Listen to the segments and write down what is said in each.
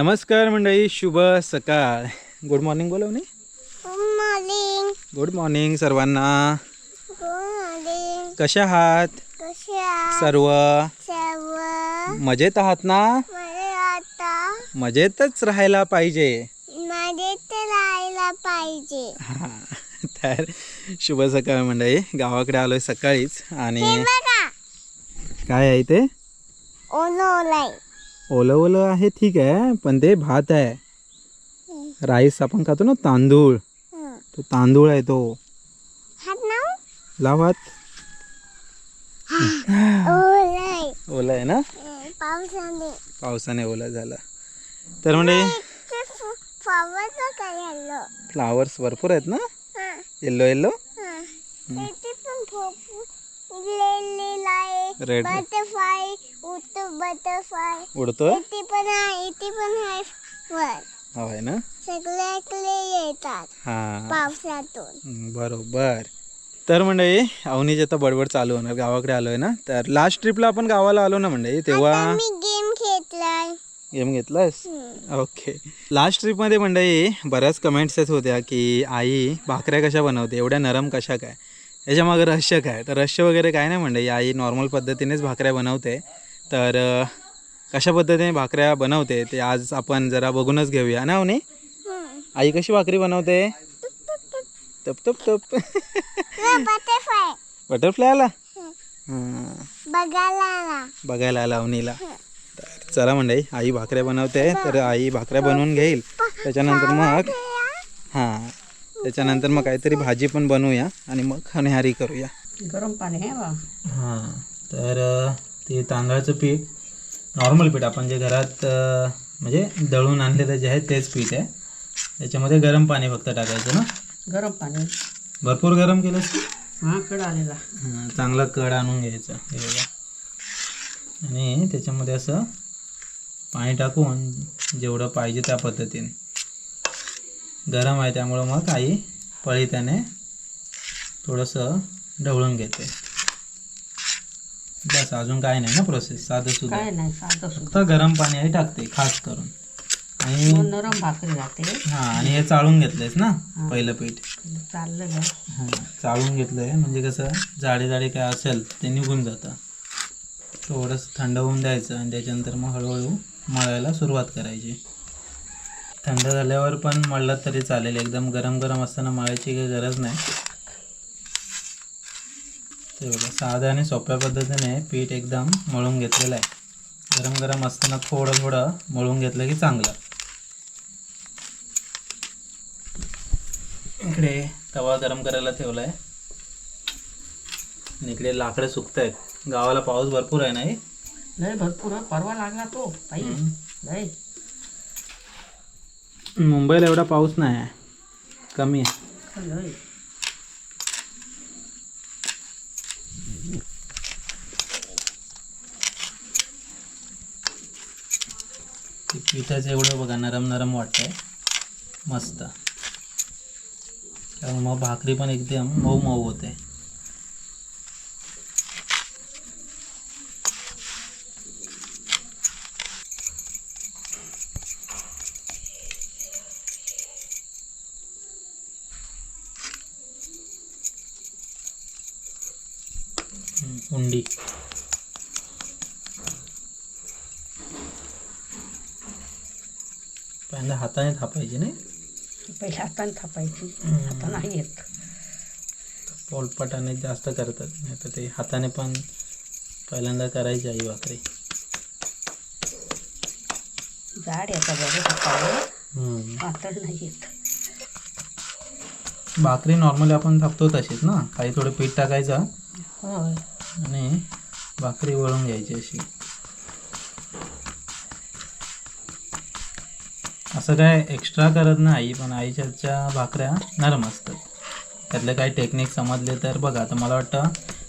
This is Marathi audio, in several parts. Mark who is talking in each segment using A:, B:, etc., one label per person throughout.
A: नमस्कार मंडळी शुभ सकाळ. गुड मॉर्निंग बोलवणे
B: मॉर्निंग
A: गुड मॉर्निंग सर्वांना.
B: गुड मॉर्निंग
A: कशा आहात? सर्व?
B: सर्व?
A: मजेत आहात ना? मजेतच राहायला पाहिजे.
B: राहायला पाहिजे.
A: हा तर शुभ सकाळ मंडळी. गावाकडे आलोय सकाळीच आणि काय आहे ते
B: ओलाय
A: ओलं ओलं आहे ठीक आहे पण ते भात आहे. राईस आपण खातो ना तांदूळ. तो तांदूळ आहे तो.
B: हात नाव
A: लाव हात.
B: ओलाय.
A: ओला आहे ना?
B: पावसाने.
A: पावसाने ओला झाला. तर म्हणजे फ्लावर्स भरपूर आहेत ना? येल्लो येल्लो
B: लिहिलेलं आहे
A: रेड
B: बटरफ्लाय उत बटरफ्लाय
A: उडतोय?
B: इथे पण आहे इथे पण आहे. वर.
A: हो आहे ना?
B: सगळे इकडे येतात
A: हा.
B: पावसातून.
A: बरोबर. तर मंडळी अवनीची आता बडबड चालू होणार. गावाकडे आलोय ना? तर लास्ट ट्रिपला आपण गावाला आलो ना मंडळी? तेव्हा
B: मी गेम खेळलाय
A: गेम घेतलास ओके लास्ट ट्रिपमध्ये मंडळी बऱ्याच कमेंट्स येत होत्या की आई भाकऱ्या कशा बनवते? एवढ्या नरम कशा काय? याच्यामागं रहस्य काय तर रहस्य वगैरे काय नाही मंडळी आई नॉर्मल पद्धतीनेच भाकऱ्या बनवते. तर कशा पद्धतीने भाकऱ्या बनवते ते आज आपण जरा बघूनच घेऊया. ना अवनी आई कशी भाकरी बनवते? टप टप टप.
B: बटरफ्लाय
A: बटरफ्लाय आला? हां
B: बघायला आला.
A: बघायला आला अवनीला तर चला मंडळी आई भाकऱ्या बनवते तर आई भाकऱ्या बनवून घेईल. त्याच्यानंतर मग हां. त्याच्यानंतर मग काहीतरी भाजी पण बनवूया आणि मग खणेहारी करूया.
C: गरम पाणी आहे बा.
A: हां तर ते तांदळाचं पीठ नॉर्मल पीठ आपण जे घरात म्हणजे दळून आणलेलं जे आहे तेच पीठ आहे. त्याच्यामध्ये गरम पाणी फक्त टाकायचं ना?
C: गरम पाणी.
A: भरपूर गरम केलंस? की
C: हा कड आलेला.
A: हां, चांगला कड आणून घ्यायचं. हे बघा. आणि त्याच्यामध्ये असं पाणी टाकून जेवढं पाहिजे त्या पद्धतीने. गरम आहे त्यामुळं मग आई पळी त्याने थोडंसं ढवळून घेते. बस अजून काय नाही ना प्रोसेस साधं सुद्धा
C: काय नाही साधं सुद्धा
A: फक्त गरम पाणी आई टाकते खास करून. आणि
C: मग नरम भाकरी राहते.
A: हां आणि हे चाळून घेतलंयस ना पहिलं पीठ? हां चाळून घेतलं आहे म्हणजे कसं जाडे जाडे काय असेल ते निघून जातं. थोडंसं थंड होऊन द्यायचं आणि त्याच्यानंतर मग हळूहळू मळायला सुरुवात करायची. थंड झाल्यावर पण मळलं तरी चालेल. एकदम गरम गरम असताना मळायची काही गरज नाही. तेवढं साध्या आणि सोप्या पद्धतीने पीठ एकदम मळून घेतलेलं आहे. गरम गरम असताना थोडं थोडं मळून घेतलं की चांगलं. इकडे तवा गरम करायला ठेवला आहे आणि इकडे लाकडं सुकत आहेत गावाला पाऊस भरपूर आहे नाही?
C: भरपूर. परवा लागला तो
A: मुंबईला एवढा पाऊस नाही आहे. कमी आहे. ते पिठाचं एवढं बघा नरम नरम वाटतंय. मस्त. त्यामुळे मग भाकरी पण एकदम मऊ मऊ होते हम्म, उंडी पहिल्यांदा हाताने थापायची नाही?
C: पहिले हाताने थापायची. आता नाही येत.
A: पोलपटाने जास्त करतात. नाही तर ते हाताने पण पहिल्यांदा करायची आई भाकरी.
C: जाड येतात बरं. पातळ नाही येत.
A: भाकरी नॉर्मली आपण थापतो तशीच ना? काही थोडं पीठ टाकायचं. आणि भाकरी वळून घ्यायची अशी. असं काय एक्स्ट्रा करत नाही पण आईच्या भाकऱ्या नरम असतात. त्यातले काही टेक्निक समजले तर बघा तर मला वाटतं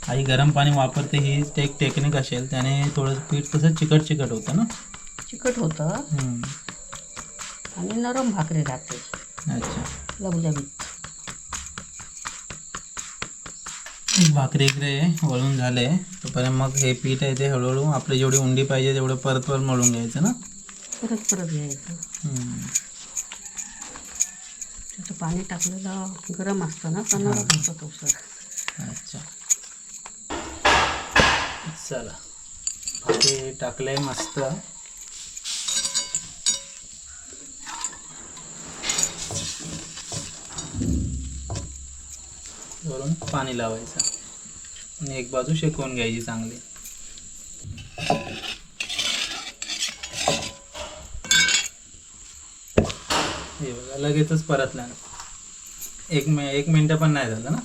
A: आई गरम पाणी वापरते ही एक टेक्निक असेल त्याने थोडं पीठ कसं चिकट चिकट होतं ना?
C: चिकट होतं. आणि नरम भाकरी राहते.
A: अच्छा. भाकरी इकडे वळून झाले तोपर्यंत मग हे पीठ आहे ते हळूहळू आपली जेवढी उंडी पाहिजे तेवढं परत परत मळून घ्यायचं ना?
D: परत परत घ्यायचं. त्याचं पाणी टाकलेलं गरम असतं ना नरम होतं तो सर.
A: अच्छा. चला. भाकरी टाकलंय मस्त. वरून पाणी लावायचं. आणि एक बाजू शेकवून घ्यायची चांगली. हे बघा लगेचच परतलं एक मि एक मिनटं पण नाही झालं ना?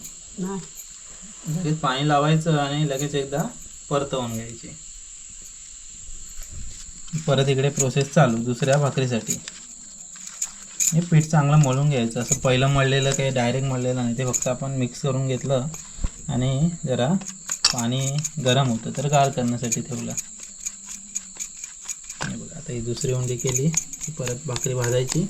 A: लगेच पाणी लावायचं आणि लगेच एकदा परतवून घ्यायची. परत इकडे प्रोसेस चालू दुसऱ्या भाकरीसाठी. हे पीठ चांगलं मळून घ्यायचं. असं पहिलं मळलेलं काही डायरेक्ट मळलेलं नाही. ते फक्त आपण मिक्स करून घेतलं आणि जरा पाणी गरम होतं तर गार करण्यासाठी ठेवलं. आणि बघा आता ही दुसरी उंडी केली. परत भाकरी भाजायची.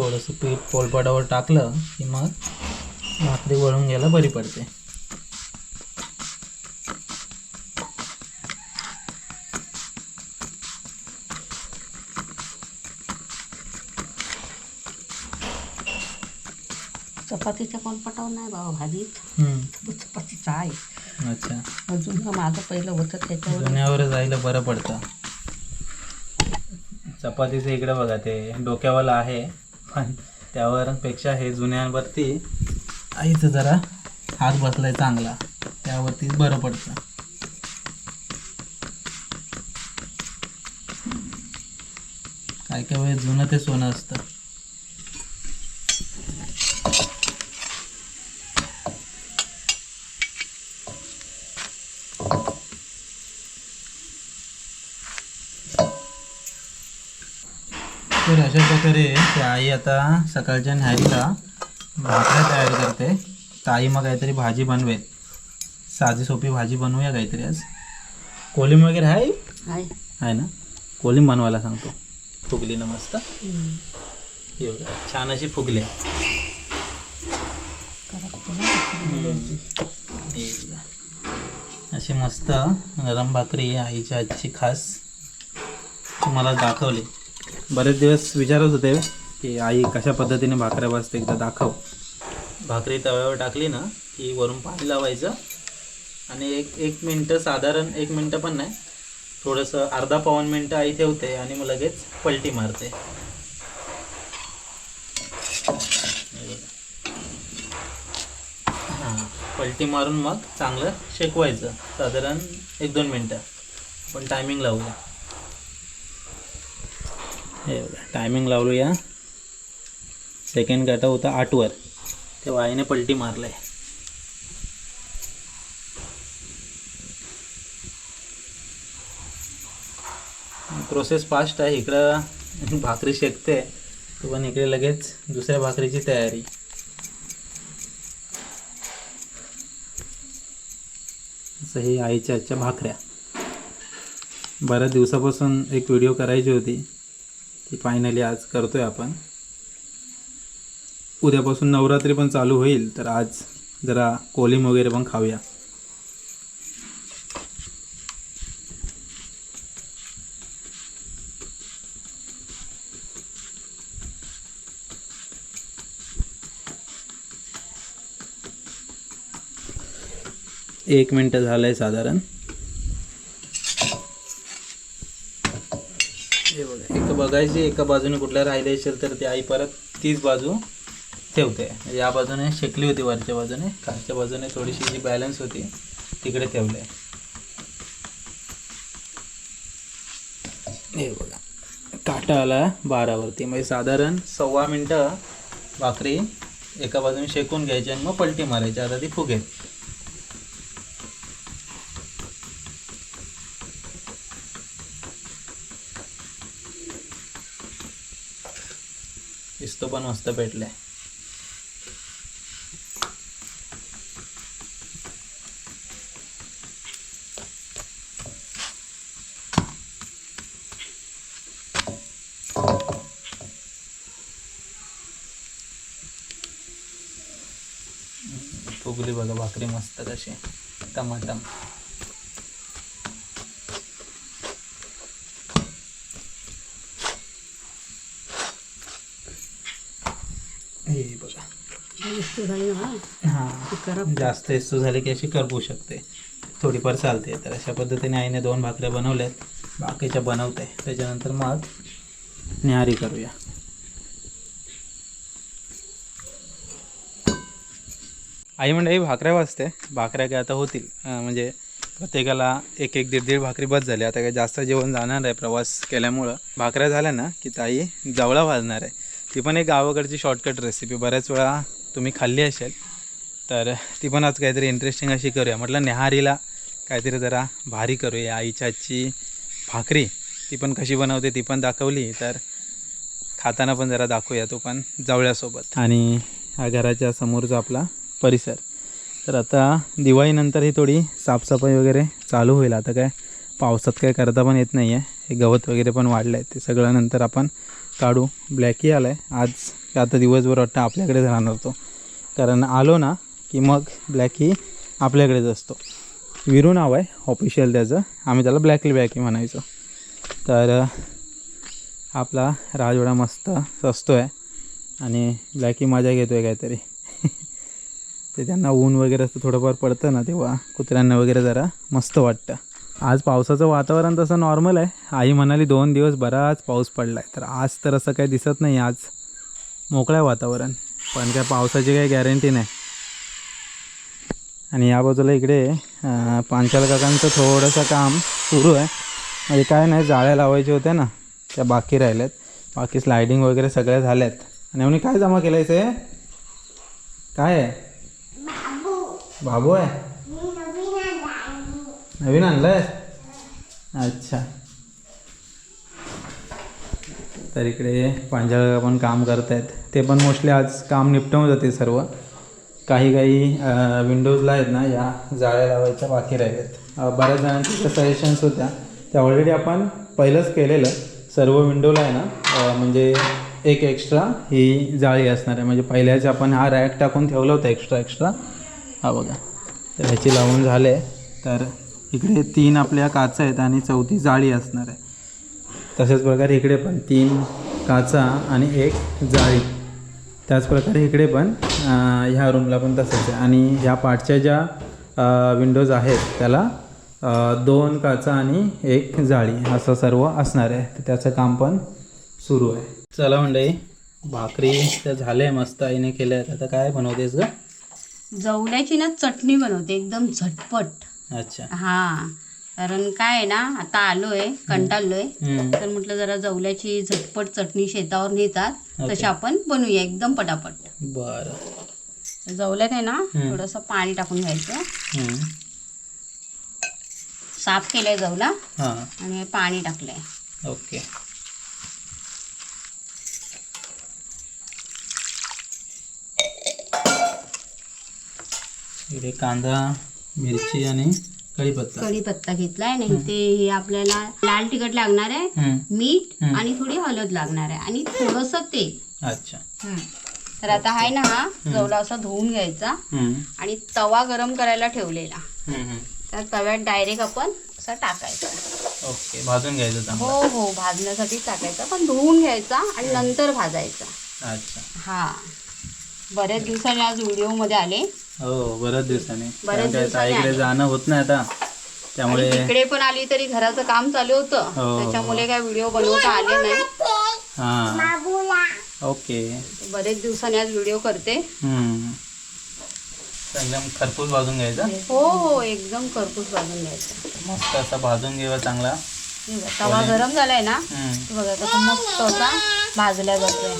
A: थोडंसं पीठ पोलपाटावर टाकलं की मग भाकरी वळून घ्यायला बरी पडते.
D: चपातीच्या कोलपटावर नाही बाबा भाजीत. चपातीचा आहे.
A: अच्छा.
D: अजून माझं पहिलं होतं त्याच्यावर.
A: जायला बरं पडतं. चपातीचं इकडे बघा ते डोक्यावाला आहे. पण त्यावरपेक्षा हे जुन्यांवरती आईचं जरा हात बसलाय चांगला. त्यावरती बरं पडतं. काय काय वेळेस जुनं ते सोनं असतं. तर अशा प्रकारे ती आई आता सकाळच्या न्यारीला भाकऱ्या तयार करते. ताई मग काहीतरी भाजी बनवेल. साधी सोपी भाजी बनवूया काहीतरी आज. कोलिम वगैरे आहे?
D: आहे.
A: ना? कोलिम बनवायला सांगतो. फुगली ना मस्त. छान अशी फुगले. अशी मस्त नरम भाकरी आईच्या आजची खास. तुम्हाला दाखवली. बरेच दिवस विचारत होते की आई कशा पद्धतीने भाकऱ्या भाजते एकदा दाखव. भाकरी तव्यावर टाकली ना की वरून पाणी लावायचं. आणि एक एक मिनटं साधारण एक मिनटं पण नाही. थोडंसं अर्धा पाऊन मिनटं आई ठेवते आणि मग लगेच पलटी मारते. हां पलटी मारून मग चांगलं शेकवायचं. साधारण एक दोन मिनटं. पण टायमिंग लावूया. हे बघा टायमिंग लावूया सेकंड काटा होता आठवर. ते वायने पलटी मारलाय. प्रोसेस फास्ट आहे. इकडं भाकरी शेकते. पण इकडे लगेच दुसऱ्या भाकरीची तयारी. असं ही आईच्या आजच्या भाकऱ्या. बऱ्याच दिवसापासून एक व्हिडिओ करायची होती. ती फायनली आज करतोय आपण. उद्यापासून नवरात्री पण चालू होईल तर आज जरा कोलिम वगैरे पण खाऊया. एक मिनटं झालं आहे साधारण हे बघा एक बघायची एका बाजूने कुठल्या राहिले असेल तर ती आई परत तीच बाजू ठेवते. म्हणजे या बाजूने शेकली होती वरच्या बाजूने. खालच्या बाजूने थोडीशी जी बॅलन्स होती तिकडे ठेवले हे बघा. काटा आला बारावरती. म्हणजे साधारण सव्वा मिनटं भाकरी एका बाजूने शेकून घ्यायची आणि मग पलटी मारायची. आता ती फुगेल. पण मस्त भेटलं. आहे फुगली बघा भाकरी मस्त कशी. टमाटम.
D: झाली ना
A: हां. जास्त इस्तू झाली की अशी करपू शकते. थोडीफार चालते तर अशा पद्धतीने आईने दोन भाकऱ्या बनवल्यात. बाकीच्या बनवते. त्याच्यानंतर मग न्याहारी करूया. आई म्हणजे भाकऱ्या वाजते. भाकऱ्या काय आता होतील. म्हणजे प्रत्येकाला एक एक दीड दीड भाकरी बस झाली. आता काय जास्त जेवण जाणार आहे प्रवास केल्यामुळं. भाकऱ्या झाल्या ना की ताई जवळा भाजणार आहे. ती पण एक गावाकडची शॉर्टकट रेसिपी बऱ्याच वेळा तुम्ही खाल्ली असेल तर ती पण आज काहीतरी इंटरेस्टिंग अशी करूया. म्हटलं नेहारीला काहीतरी जरा भारी करूया. आईच्या आजची भाकरी ती पण कशी बनवते ती पण दाखवली तर खाताना पण जरा दाखवूया तो पण जवळ्यासोबत. आणि हा घराच्या समोरचा आपला परिसर. तर आता दिवाळीनंतर ही थोडी साफसफाई वगैरे चालू होईल. आता काय पावसात काय करता पण येत नाही आहे हे गवत वगैरे पण वाढलं आहे ते सगळं नंतर आपण काढू. ब्लॅकही आलं आहे आज की आता दिवसभर वाटतं आपल्याकडेच राहणार तो. कारण आलो ना की मग ब्लॅकी आपल्याकडेच असतो. विरू नाव आहे ऑफिशियल त्याचं. आम्ही त्याला ब्लॅकली ब्लॅकी म्हणायचो. तर आपला राजवाडा मस्त सस्तो आहे आणि ब्लॅकी मजा घेतो आहे काहीतरी. ते त्यांना ऊन वगैरे असतं थोडंफार पडतं ना तेव्हा कुत्र्यांना वगैरे जरा मस्त वाटतं. आज पावसाचं वातावरण तसं नॉर्मल आहे. आई म्हणाली दोन दिवस बराच पाऊस पडला आहे तर आज तर असं काही दिसत नाही आज. मोकळं आहे वातावरण पण काय पावसाची काही गॅरंटी नाही. आणि या बाजूला इकडे पांचाल काकांचं थोडंसं काम सुरू आहे. म्हणजे काय नाही जाळ्या लावायच्या होत्या ना त्या बाकी राहिल्यात. बाकी स्लायडिंग वगैरे सगळ्या झाल्यात. आणि म्हणे काय जमा केलं आहे काय आहे? बाबू. आहे? नवीन आणलंय? अच्छा. तर इकडे पांजाळ पण काम करत आहेत ते पण मोस्टली आज काम निपटवून जाते सर्व. काही काही विंडोजला आहेत ना या जाळ्या लावायच्या बाकी राहिल्यात बऱ्याच जणांच्या सजेशन्स होत्या. त्या ऑलरेडी आपण पहिलंच केलेलं. सर्व विंडोला आहे ना म्हणजे एक एक्स्ट्रा ही जाळी असणार आहे. म्हणजे पहिल्याच आपण हा रॅक टाकून ठेवला होता एक्स्ट्रा एक्स्ट्रा हा बघा. तर ह्याची लावून झाले. तर इकडे तीन आपल्या काचा आहेत आणि चौथी जाळी असणार आहे. तशाच प्रकारे इकडे पण तीन काचा आणि एक जाळी. त्याचप्रकारे इकडे पण ह्या रूमला पण तसंच आहे. आणि ह्या पाठच्या ज्या विंडोज आहेत त्याला दोन काचा आणि एक जाळी असं सर्व असणार आहे. तर त्याचं काम पण सुरू आहे. चला मंडळी भाकरी तर झाले मस्त आईने केल्या आहेत. आता काय बनवतेस ग?
D: जवल्याची ना चटणी बनवते एकदम झटपट.
A: अच्छा.
D: हा. कारण काय आहे ना आता आलोय कंटाळलोय. तर म्हटलं जरा जवल्याची झटपट चटणी शेतावर नेतात. तशी आपण बनवूया एकदम पटापट
A: बरं
D: जवल्यात आहे ना. थोडंसं पाणी टाकून घ्यायचं. साफ केलंय जवला आणि पाणी टाकलंय
A: ओके इकडे कांदा मिरची आणि कढीपत्ता.
D: कढीपत्ता घेतलाय नाही ते हे आपल्याला लाल तिखट लागणार आहे
A: हम्म.
D: मीठ
A: हम्म.
D: आणि थोडी हळद लागणार आहे आणि थोडस तेल.
A: अच्छा.
D: तर आता आहे ना हा जवला असा धुवून घ्यायचा
A: हम्म.
D: आणि तवा गरम करायला ठेवलेला.
A: हम्म, हम्म.
D: त्या तव्यात डायरेक्ट आपण असा टाकायचा.
A: ओके भाजून घ्यायचं
D: हो
A: चांगलं.
D: हो भाजण्यासाठी टाकायचा. पण धुवून घ्यायचा आणि नंतर भाजायचा.
A: अच्छा.
D: हा. बऱ्याच दिवसांनी आज व्हिडिओमध्ये आले.
A: हो बऱ्याच दिवसाने.
D: बऱ्याच
A: कारण काय
D: दिवसाने आले.
A: जाणं होत नाही आता.
D: आणि
A: त्यामुळे
D: तिकडे पण आली तरी घराचं काम चालू होतं.
A: हो.
D: त्याच्यामुळे काय व्हिडिओ बनवता आले नाही.
A: हां.
B: बाबूला.
A: ओके.
D: बरेच दिवसांनी आज व्हिडिओ करते.
A: हम्म. एकदम खरपूस भाजून घ्यायचा?
D: हो हो एकदम खरपूस भाजून घ्यायचं.
A: मस्त असा भाजून घ्यावा चांगला.
D: हे बघा, तवा गरम झालाय ना?
A: हम्म.
D: हे बघा कसा मस्त असा भाजला जातोय.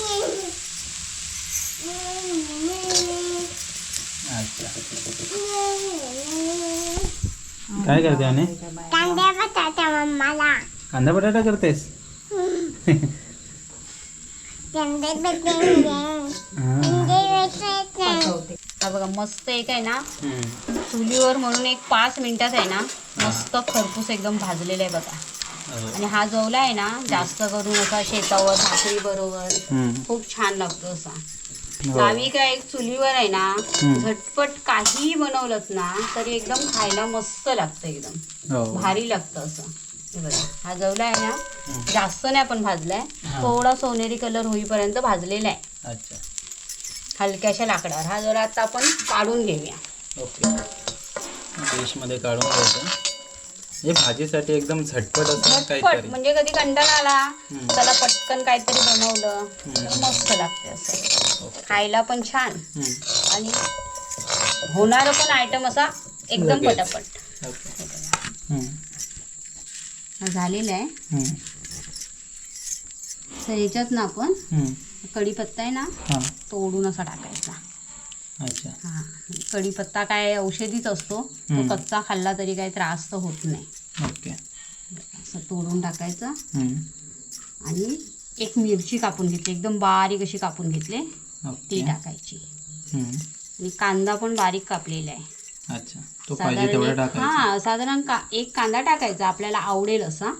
A: काय करते आणि
B: कांद्या बटाटा मम्माला.
A: कांदा बटाटा करतेस?
B: कांदे बटाटे.
D: बघा मस्त एक आहे ना. चुलीवर म्हणून एक पाच मिनिटात आहे ना मस्त खरपूस एकदम भाजलेला आहे बघा.
A: हो.
D: आणि हा जवला आहे ना जास्त करून असा शेतावर भाकरी बरोबर. खूप छान लागतो असा.
A: हो.
D: गावी काय एक चुलीवर आहे ना झटपट काही बनवलंच ना तरी एकदम खायला मस्त लागतं एकदम.
A: हो.
D: भारी लागतं असं. हे हा जवला आहे ना जास्त नाही आपण भाजलाय. थोडा सोनेरी कलर होईपर्यंत भाजलेला आहे
A: अच्छा.
D: हलक्याशा लाकडावर. हा जरा आता आपण काढून घेऊया.
A: ओके. डिशमध्ये काढून घ्यायचं. हे भाजीसाठी एकदम झटपट
D: झटपट म्हणजे कधी कंटाळा आला. त्याला पटकन काहीतरी बनवलं मस्त लागते असं. खायला पण छान. आणि होणारं पण आयटम असा एकदम. पटापट. हा झालेला आहे. तर ह्याच्यात ना आपण. कढीपत्ता आहे ना
A: हां
D: तोडून असा टाकायचा
A: अच्छा
D: हा कढीपत्ता काय औषधीच असतो तो. कच्चा खाल्ला तरी काही त्रास तर होत नाही
A: ओके
D: असं तोडून टाकायचं. आणि एक मिरची कापून घेतली एकदम बारीक अशी कापून घेतली ती टाकायची. आणि कांदा पण बारीक कापलेला आहे.
A: अच्छा. तो पाहिजे तेवढा
D: एक-
A: टाकायचा.
D: हा साधारण का एक कांदा टाकायचा आपल्याला आवडेल असा.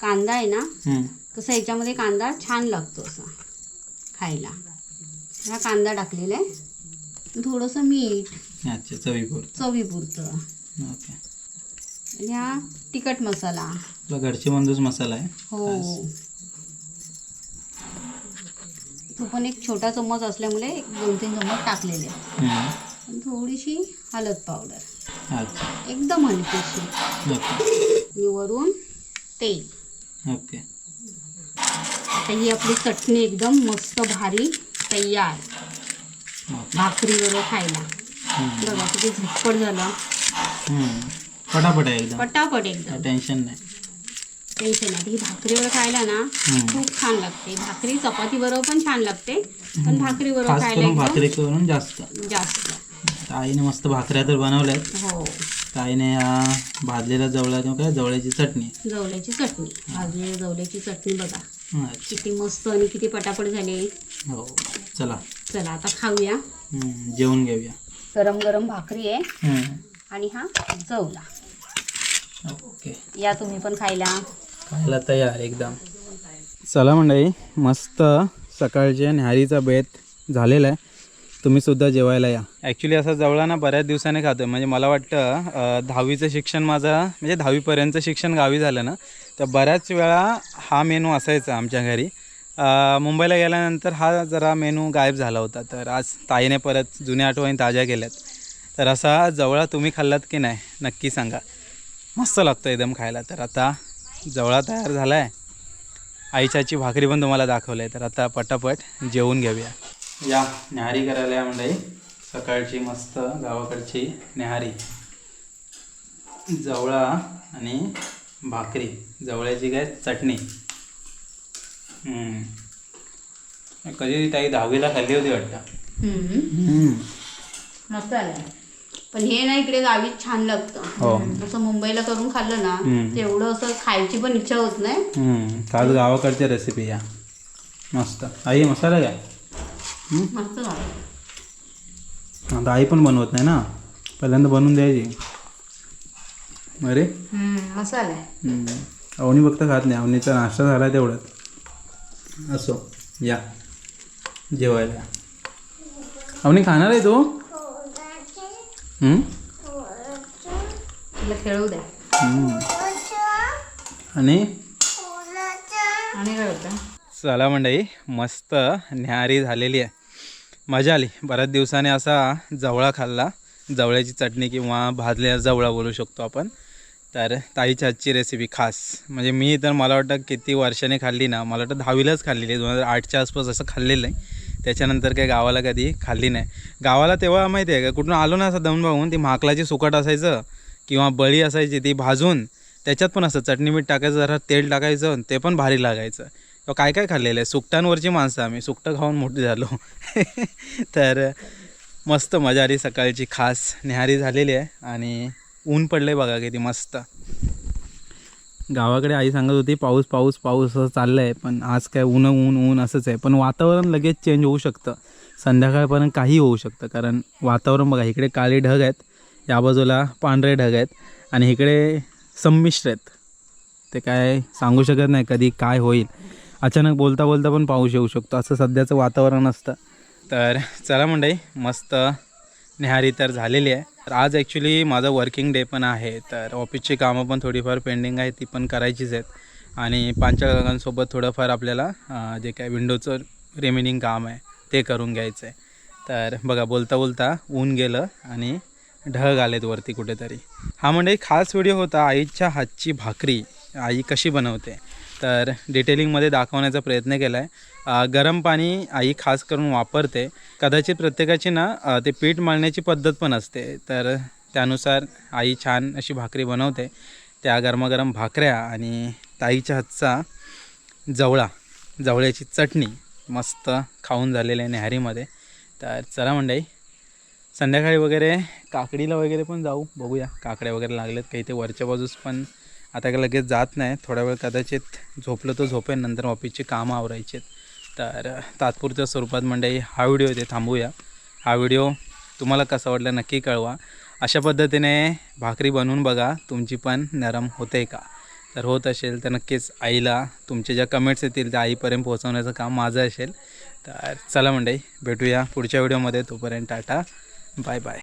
D: कांदा आहे ना. कसं याच्यामध्ये कांदा छान लागतो असा खायला. हा कांदा टाकलेला आहे. थोडंसं मीठ
A: अच्छा चवीपुरतं.
D: चवीपुरतं.
A: ओके.
D: आणि हा तिखट मसाला.
A: घरची मसाला आहे.
D: हो. तो पण एक छोटा चम्मच असल्यामुळे एक दोन तीन चम्मच टाकलेले. आणि थोडीशी हळद पावडर. एकदम हलकीशी. आणि वरून तेल.
A: ओके.
D: आता ही आपली चटणी एकदम मस्त भारी तयार.
A: ओके.
D: भाकरीवर खायला. बघा किती झटपट झालं.
A: पटापट आहे एकदम.
D: पटापट एकदम.
A: टेन्शन नाही.
D: टेन्शन ही भाकरीवर खायला ना. खूप छान लागते. भाकरी चपाती बरोबर पण छान लागते पण भाकरीवर
A: खास
D: खायला
A: भाकरी करून जास्त.
D: जास्त.
A: आईने मस्त भाकऱ्या तर बनवल्यात.
D: हो.
A: आईने भाजलेला जवळा काय जवळ्याची चटणी.
D: जवल्याची चटणी. भाजलेली जवल्याची चटणी बघा. किती मस्त आणि किती पटापट झाले.
A: हो. चला.
D: चला आता खाऊया.
A: जेवून घेऊया.
D: गरम गरम भाकरी आहे. आणि हा जवला.
A: ओके.
D: या तुम्ही पण खायला.
A: खायला तयार एकदम. चला मंडळी मस्त सकाळचे न्याहारीचा बेत झालेला आहे. तुम्ही सुद्धा जेवायला या. ॲक्च्युली असा जवळा ना बऱ्याच दिवसाने खातो म्हणजे मला वाटतं दहावीचं शिक्षण माझं म्हणजे दहावीपर्यंतचं शिक्षण गावी झालं ना तर बऱ्याच वेळा हा मेनू असायचा आमच्या घरी. मुंबईला गेल्यानंतर हा जरा मेनू गायब झाला होता. तर आज ताईने परत जुन्या आठवणी ताज्या केल्यात. तर असा जवळा तुम्ही खाल्लात की नाही नक्की सांगा. मस्त लागतो एकदम खायला. तर आता जवळा तयार झाला आहे आईच्याची भाकरी पण तुम्हाला दाखवलं आहे तर आता पटापट जेवून घेऊया. या न्याहारी करायला या मंडळी. सकाळची मस्त गावाकडची न्याहारी. जवळा आणि भाकरी. जवळ्याची काय? चटणी. हम्म. कधी ताई दहावीला खाल्ली होती वाटतं. हम्म.
D: मस्त आलंय पण हे ना इकडे गावीत छान लागतं.
A: हो.
D: असं मुंबईला करून खाल्लं ना
A: हम्म.
D: तेवढं असं खायची पण इच्छा होत नाही.
A: हम्म. खास गावाकडच्या रेसिपी या. मस्त. आई मसाला काय
D: मस्त झालं.
A: आता आई पण बनवत नाही ना. पहिल्यांदा बनवून द्यायची. अरे.
D: मसाला आहे.
A: हम्म. अवनी फक्त खात नाही. अवनीचा नाश्ता झाला तेवढंच असो. या. जेवायला. अवनी खाणार आहे तू?
D: तिला खेळू द्या.
A: आणि?
D: आणि काय होतं?
A: चला मंडळी मस्त न्याहारी झालेली आहे. मजा आली. बऱ्याच दिवसाने असा जवळा खाल्ला. जवळ्याची चटणी किंवा भाजलेला जवळा बोलू शकतो आपण. तर ताईच्या हातची रेसिपी खास. म्हणजे मी तर मला वाटतं किती वर्षाने खाल्ली ना मला वाटतं दहावीलाच खाल्लेली आहे. दोन हजार आठच्या आसपास असं खाल्लेलं आहे. त्याच्यानंतर काही गावाला कधी खाल्ली नाही. गावाला तेव्हा माहिती आहे का कुठून आलो ना असं दमून बघून ती माकलाची सुकट असायचं किंवा बळी असायची ती भाजून त्याच्यात पण असं चटणी मीठ टाकायचं जरा तेल टाकायचं ते पण भारी लागायचं. किंवा काय काय खाल्लेलं आहे? सुकटांवरची माणसं आम्ही सुकटं खाऊन मोठी झालो. तर मस्त मजा आली सकाळची. खास न्याहारी झालेली आहे आणि ऊन पडलं आहे बघा किती मस्त. गावाकडे आई सांगत होती पाऊस पाऊस पाऊस असं चाललं आहे पण आज काय ऊन ऊन ऊन असंच आहे. पण वातावरण लगेच चेंज होऊ शकतं. संध्याकाळपर्यंत काही होऊ शकतं कारण वातावरण बघा इकडे काळे ढग आहेत या बाजूला पांढरे ढग आहेत आणि इकडे संमिश्र आहेत. ते काय सांगू शकत नाही कधी काय होईल. अचानक बोलता बोलता पण पाऊस येऊ शकतो. असं सध्याचं वातावरण असतं. तर चला मंडई मस्त न्याहारी तर झालेली आहे. तर आज ॲक्च्युली माझं वर्किंग डे पण आहे तर ऑफिसची कामं पण थोडीफार पेंडिंग आहे ती पण करायचीच आहेत. आणि पांचाळ काकांसोबत थोडंफार आपल्याला जे काय विंडोचं रिमेनिंग काम आहे ते करून घ्यायचं आहे तर बघा बोलता बोलता ऊन गेलं आणि ढग आलेत वरती कुठेतरी. हा म्हणजे खास व्हिडिओ होता आईच्या हातची भाकरी. आई कशी बनवते? तर डिटेलिंगमध्ये दाखवण्याचा प्रयत्न केला आहे गरम पाणी आई खास करून वापरते. कदाचित प्रत्येकाची ना ते पीठ मळण्याची पद्धत पण असते. तर त्यानुसार आई छान अशी भाकरी बनवते. त्या गरमागरम भाकऱ्या आणि ताईच्या हातचा जवळा जवळ्याची चटणी मस्त खाऊन झालेली आहे नेहारीमध्ये तर चला मंडई संध्याकाळी वगैरे काकडीला वगैरे पण जाऊ बघूया काकड्या वगैरे लागलेत काही ते वरच्या बाजूस पण आता काय लगेच जात नाही. थोड्या वेळ कदाचित झोपलं तर झोपेन नंतर ऑफिसची कामं आवरायची तर तात्पुरत्या स्वरूपात मंडळी हा व्हिडिओ इथे थांबूया. हा व्हिडिओ तुम्हाला कसा वाटला नक्की कळवा. अशा पद्धतीने भाकरी बनवून बघा तुमची पण नरम होते का? तर होत असेल तर नक्कीच आईला तुमचे ज्या कमेंट्स येतील त्या आईपर्यंत पोहोचवण्याचं काम माझं असेल. तर चला मंडळी भेटूया पुढच्या व्हिडिओमध्ये. तोपर्यंत टाटा बाय बाय.